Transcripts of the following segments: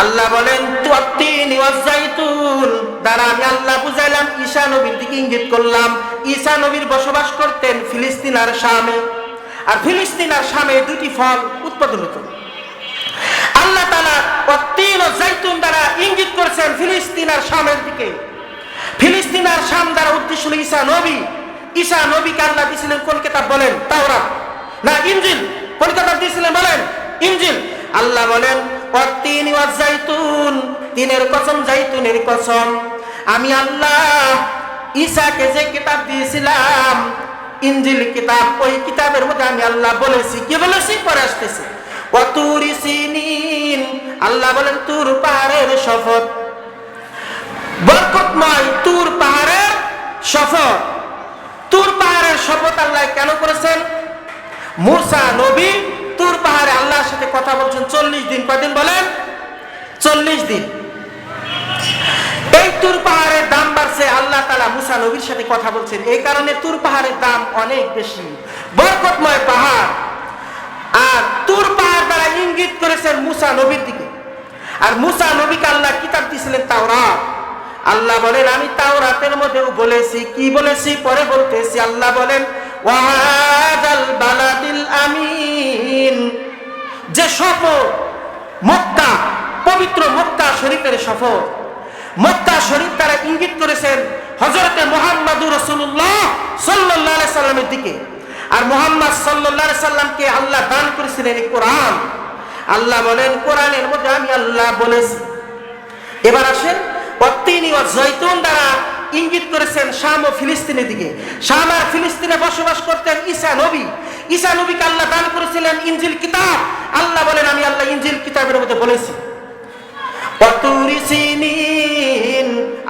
আল্লাহ বলেন দ্বারা আমি আল্লাহ বুঝাইলাম দিকে ইঙ্গিত করলাম। বসবাস করতেন আর দুটি উৎপাদন হতো। আল্লাহ দ্বারা ইঙ্গিত করেছেন ফিলিস্তিন আর শামের দিকে। ফিলিস্তিন শাম দ্বারা উদ্দেশ্য হলো ঈসা নবী। নবীকে আল্লাহ দিয়েছিলেন কোন কিতাব বলেন? তাওরাত। না, ইনজিল। কোন কিতাব দিয়েছিলেন বলেন? ইনজিল। আল্লাহ বলেন তিনের কসম জাইতুনের কসম। আমি আল্লাহ ঈসাকে যে কিতাব দিয়েছিলাম ইঞ্জিল কিতাব, ওই কিতাবের মধ্যে আমি আল্লাহ বলেছি। কি বলেছি? পরে আসতেছি। আল্লাহ বলেন, তুর পাহাড়ের শপথ। বরকতময় তুর পাহাড়ের শপথ। তুর পাহাড়ের শপথ আল্লাহ কেন করেছেন? মুসা নবী তুর পাহাড়ে আল্লাহর সাথে কথা বলছেন চল্লিশ দিন। কদিন বলেন? চল্লিশ দিন। এই তুর পাহাড়ের দাম বাড়ছে, আল্লাহ তালা মুসা নবীর সাথে কথা বলছেন। এই কারণে তুর পাহাড়ের দাম অনেক বেশি। বরকতময় পাহাড়। আর তুর পাহাড় দ্বারা ইঙ্গিত করেছেন মুসা নবীর দিকে। আর মুসা নবীকে আল্লাহ কিতাব দিয়েছিলেন তাওরাত। আল্লাহ বলেন, আমি তাওরাতের মধ্যেও বলেছি। কি বলেছি? পরে বলতেছি, আল্লাহ বলেন ওয়াহাদাল বালাদিল আমিন। শপথ মক্কা, পবিত্র মক্কা শরীফের শপথ মক্কা শরীফ তারা ইঙ্গিত করেছেন হজরতে মোহাম্মদুর রসুল্লাহ সাল্লাহ সাল্লামের দিকে। আর মোহাম্মদ সাল্লাহ সাল্লামকে আল্লাহ দান করেছিলেন এই কোরআন। আল্লাহ বলেন, কোরআনের মধ্যে আমি আল্লাহ বলেছি। এবার আসেন অত্তিনি ও জৈতুন দ্বারা ইঙ্গিত করেছেন শাম ও ফিলিস্তিনের দিকে। শাম আর ফিলিস্তিনে বসবাস করতেন ঈসা নবী। ঈসা নবীকে আল্লাহ দান করেছিলেন ইঞ্জিল কিতাব। আল্লাহ বলেন, আমি আল্লাহ ইঞ্জিল কিতাবের মধ্যে বলেছি।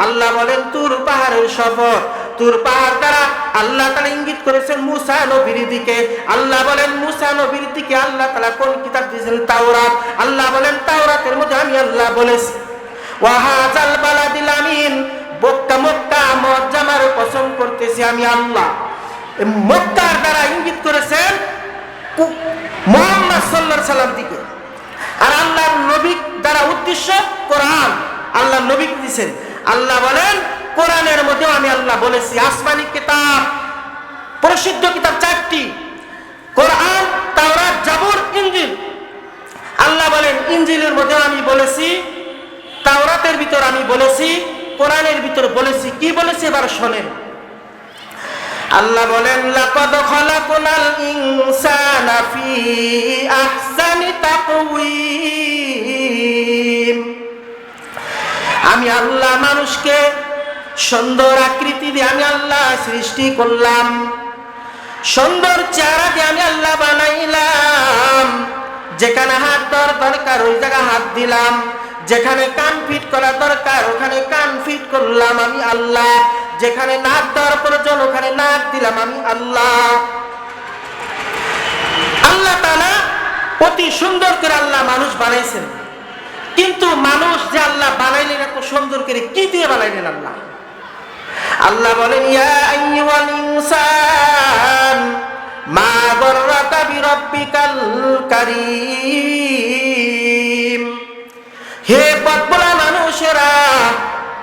আল্লাহ বলেন, তুর পাহাড়ের শপথ তুর পাহাড় দ্বারা আল্লাহ তালা ইঙ্গিত করেছেন মুসা নবীর দিকে। আল্লাহ বলেন, মুসা নবীর দিকে আল্লাহ তালা কোন কিতাব দিয়েছেন? তাওরাত। আল্লাহ বলেন, তাওরাতের মধ্যে আমি আল্লাহ বলেছি। ওয়াহাজাল বালাদিল আমিন, মক্কা মক্কা মজ্জামার কসম করতেছি আমি আল্লাহ। মক্কার দ্বারা ইঙ্গিত করেছেন মুহাম্মদ সাল্লাল্লাহু সাল্লাম দিকে। আর আল্লাহর নবী দ্বারা উদ্দেশ্য কোরআন। আল্লাহ নবী দিয়েছেন? আল্লাহ বলেন, কোরআনের মধ্যেও আমি আল্লাহ বলেছি, আসমানি কিতাব, প্রসিদ্ধ কিতাব চারটি। কোরআন, তাওরাত, জাবুর ইঞ্জিল আল্লাহ বলেন ইঞ্জিলের মধ্যে আমি বলেছি, তাওরাতের ভিতর আমি বলেছি, কোরআনের ভিতর বলেছি। কি বলেছি? এবার শোনেন। আল্লাহ বলেন, লাকাদ খালাকনাল ইনসানা ফি আহসানি তাকওয়িম। আমি আল্লাহ মানুষকে সুন্দর আকৃতি দিয়ে আমি আল্লাহ সৃষ্টি করলাম। সুন্দর চেহারা দিয়ে আমি আল্লাহ বানাইলাম। যেখানে হাত দেওয়ার দরকার, ওই জায়গায় হাত দিলাম। যেখানে কান ফিট করা দরকার, ওখানে কান ফিট করলাম আমি আল্লাহ। যেখানে নাক দেওয়ার প্রয়োজন, ওখানে নাক দিলাম আমি আল্লাহ। আল্লাহ তালা অতি সুন্দর করে আল্লাহ মানুষ বানাইছেন। কিন্তু মানুষ যে আল্লাহ বানাইলেন, এত সুন্দর করে কি দিয়ে বানাইলেন আল্লাহ? আল্লাহ বলেন হে পথবলা মানুষেরা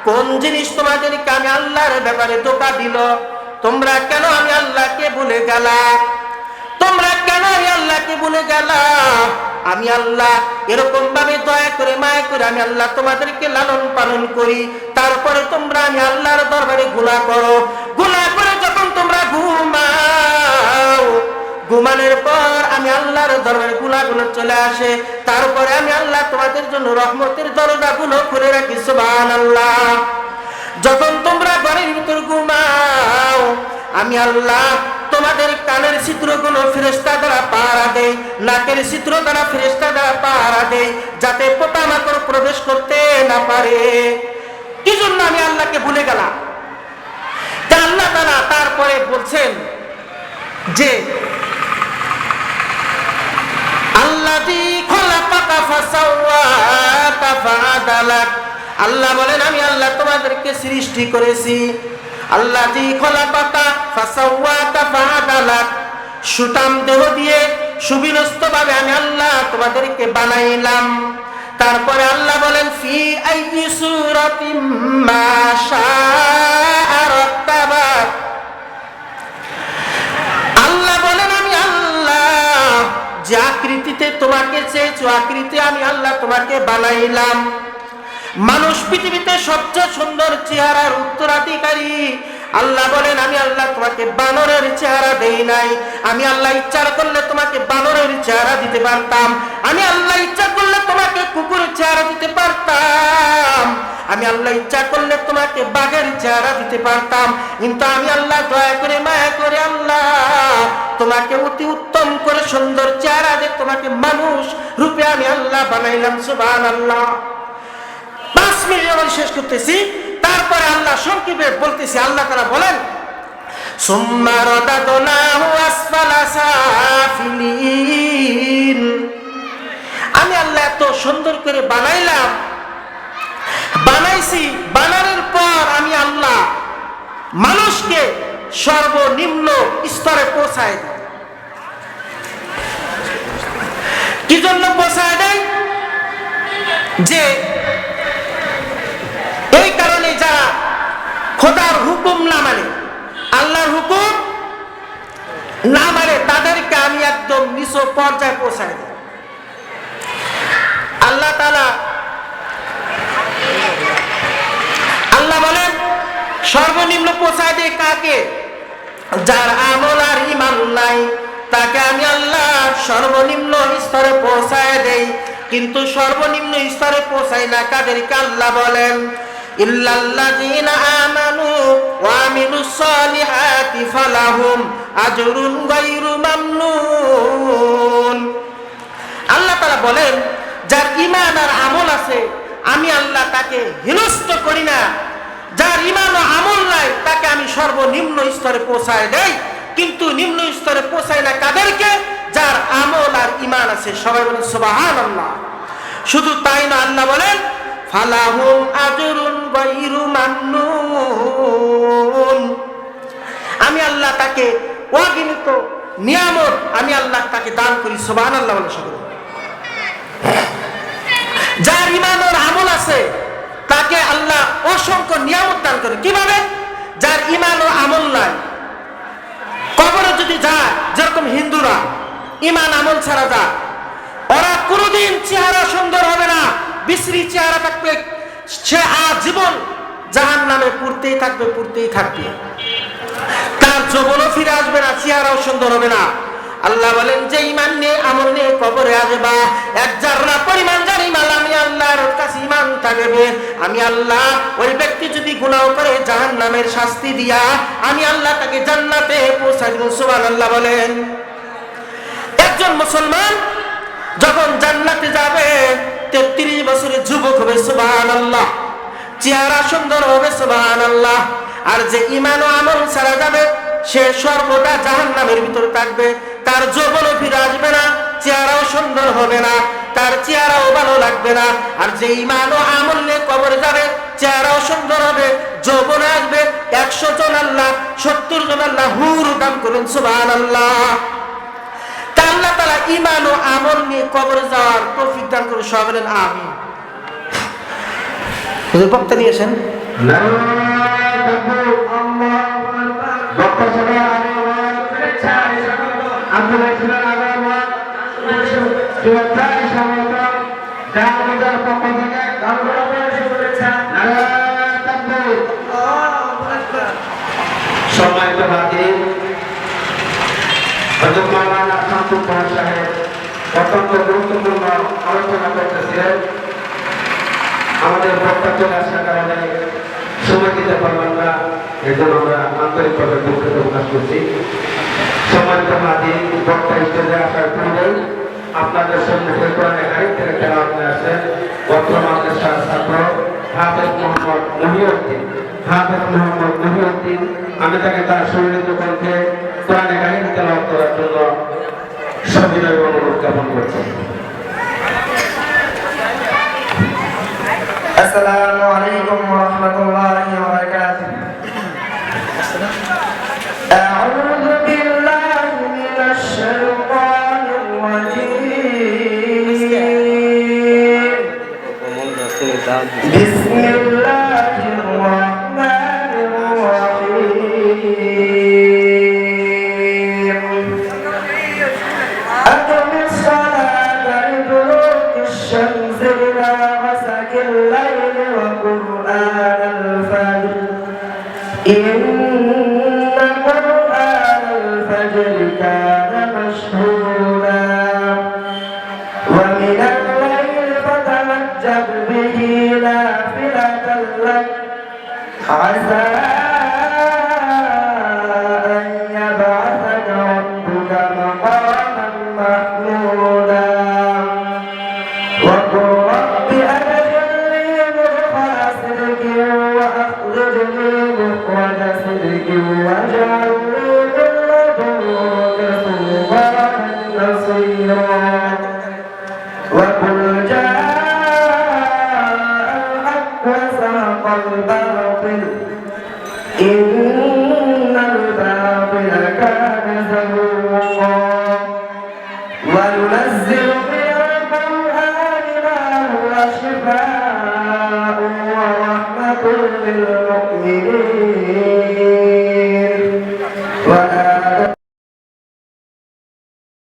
কোন জিনিস তোমাদেরকে আমি আল্লাহর ব্যাপারে ধোকা দিল? তোমরা কেন আমি আল্লাহকে ভুলে গেলা? তোমরা কেন আমি আল্লাহকে ভুলে গেলা? আমি আল্লাহ এরকম ভাবে দয়া করে, মায়া করে আমি আল্লাহ তোমাদেরকে লালন পালন করি। তারপরে তোমরা আমি আল্লাহর দরবারে গুলা করো। গুণা ঘুমানোর পর আমি আল্লাহর দরবারে গুণাগুলো চলে আসে, তারপরে আমি আল্লাহ তোমাদের জন্য রহমতের দরজা গুলো খুলে রাখি সুবান আল্লাহ যখন তোমরা বাড়ির ভিতর ঘুমাও, আমি আল্লাহ তোমাদের কানের চিত্রগুলো ফেরেস্তা দ্বারা পাহারা দেয় নাকের চিত্র দ্বারা ফেরেস্তা দ্বারা পাহারা দেয় যাতে পোকামাকড় প্রবেশ করতে না পারে। কি জন্য আমি আল্লাহকে ভুলে গেলাম। আল্লাহ তারা তারপরে বলছেন যে আল্লাহ বলেন, আমি আল্লাহ তোমাদেরকে সৃষ্টি করেছি। আল্লাযী সুতাম দেহ দিয়ে সুবিনস্তভাবে আমি আল্লাহ তোমাদেরকে বানাইলাম। তারপরে আল্লাহ বলেন, ফি আইয়ি সূরাতিম তোমাকে চেয়েছো, আকৃতি আমি আল্লাহ তোমাকে বানাইলাম। মানুষ পৃথিবীতে সবচেয়ে সুন্দর চেহারার উত্তরাধিকারী। আল্লাহ বলেন, আমি আল্লাহ তোমাকে বানরের চেহারা দেই নাই। আমি আল্লাহ ইচ্ছা করলে তোমাকে বানরের চেহারা দিতে পারতাম। আমি আল্লাহ ইচ্ছা করলে তোমাকে কুকুরের চেহারা দিতে পারতাম। আমি আল্লাহ ইচ্ছা করলে তোমাকে বাঘের চেহারা দিতে পারতাম। কিন্তু আমি আল্লাহ দয়া করে মায়া করে আল্লাহ তোমাকে অতি উত্তম করে সুন্দর চেহারা দিয়ে তোমাকে মানুষ রূপে আমি আল্লাহ বানাইলাম সুবান আল্লাহ পাঁচ আমি শেষ করতেছি। তারপরে আল্লাহ সংক্ষেপে বলতেছি, আল্লাহ তারা বলেন আমি আল্লাহ এত সুন্দর করে বানাইলাম বানাইছি, বানানোর পর আমি আল্লাহ মানুষকে সর্বনিম্ন স্তরে পৌঁছায় দিই কি জন্য পৌঁছায় দেয় যে এই কারণে যারা খোদার হুকুম না মানে আল্লাহর হুকুম না মানে তাদেরকে আমি একদম নিচ পর্যায়ে পৌঁছায় দিই আল্লাহ তালা আল্লাহ বলেন সর্বনিম্ন পৌঁছায় দিয়ে কাকে? যার আমল আর ইমান নাই, তাকে আমি আল্লাহ সর্বনিম্ন স্তরে পৌঁছায় দেই। কিন্তু সর্বনিম্ন স্তরে পৌঁছাই না কাদেরকে আল্লাহ বলেন? ইল্লাল্লাযীনা আমানু ওয়া আমিলুস সালিহাতি ফালাহুম আজরুন গায়রু মামনুন। আল্লাহ তাআলা বলেন, যার ঈমান আর আমল আছে, আমি আল্লাহ তাকে হিনস্ত করি না। যার ঈমান ও আমল নাই, তাকে আমি সর্বনিম্ন স্তরে পৌঁছায় দেই। কিন্তু নিম্ন স্তরে পৌঁছায় না কাদেরকে? যার আমল আর ইমান আছে, সবাই বলেন, সুবহানাল্লাহ। শুধু তাই না, আল্লাহ বলেন, ফালাহুম আজরুন গায়রু মামনুন আমি আল্লাহ তাকে অগিনিত নিয়ামত, আমি আল্লাহ তাকে দান করি, সুবহানাল্লাহ বলে সকলে। যার ইমান ওর আমল আছে আল্লাহ অসংখ্য নিয়ামত দান করে। কীভাবে? যার ইমান ও আমল নাই। কবরে যদি যায়, যেরকম হিন্দুরা ইমান আমল ছাড়া যায়। ওরা কোনোদিন চেহারা সুন্দর হবে না, বিশ্রী চেহারা থাকবে। সে আজীবন জাহান নামে পুড়তেই থাকবে পুড়তেই থাকবে। তার যৌবনও ফিরে আসবে না, চেহারাও সুন্দর হবে না। আল্লাহ বলেন, যে ইমান নিয়ে, আমল নিয়ে কবরে আসবা এক জাররা পরিমাণ একজন মুসলমান যখন জান্নাতে যাবে, তেত্রিশ বছরের যুবক হবে চেহারা সুন্দর হবে আর যে ইমান ও আমল ছাড়া যাবে, সে সর্বদা জাহান নামের ভিতরে থাকবে। তার যৌবনও ফিরে আসবে না, চেহারাও সুন্দর হবে না। তার চেহারাও ভালো লাগবে না। আর যে ইমান ও আমল নিয়ে কবরে যাবে, চেহারাও সুন্দর হবে, যৌবন আসবে। একশো জন আল্লাহ, সত্তর জন আল্লাহ হুর দান করুন সুবাহ আল্লাহ আল্লাহ ইমান ও আমল নিয়ে কবরে যাওয়ার দান বলেন আমি বক্তা নিয়ে আসেন সম্মানিত হাজির হজরত মাওলানা শামসুল কুমার সাহেব অত্যন্ত গুরুত্বপূর্ণ আলোচনা করতেছিলেন আমাদের বক্তা চলে আসার কারণে সময় দিতে পারলাম না এর জন্য আমরা আন্তরিকভাবে দুঃখিত প্রকাশ করছি। সম্মানিত হাজির বক্তা স্টেজে আসার পূর্বেই আপনাদের সম্মুখে কোরআনে কারিম থেকে তেলাওয়াত করে আছেন, বর্তমান ছাত্র হাফেজ মোহাম্মদ মুহিউদ্দিন, হাফেজ মোহাম্মদ মুহিউদ্দিন, আমি তাকে তার সম্মিলিত কণ্ঠে কোরআনে কারিম তেলাওয়াত করার জন্য সবিনয় অনুরোধ জ্ঞাপন করছি। আসসালামু আলাইকুম ওয়া ছেড়ে দাও বিসমিল্লাহ Mm-hmm.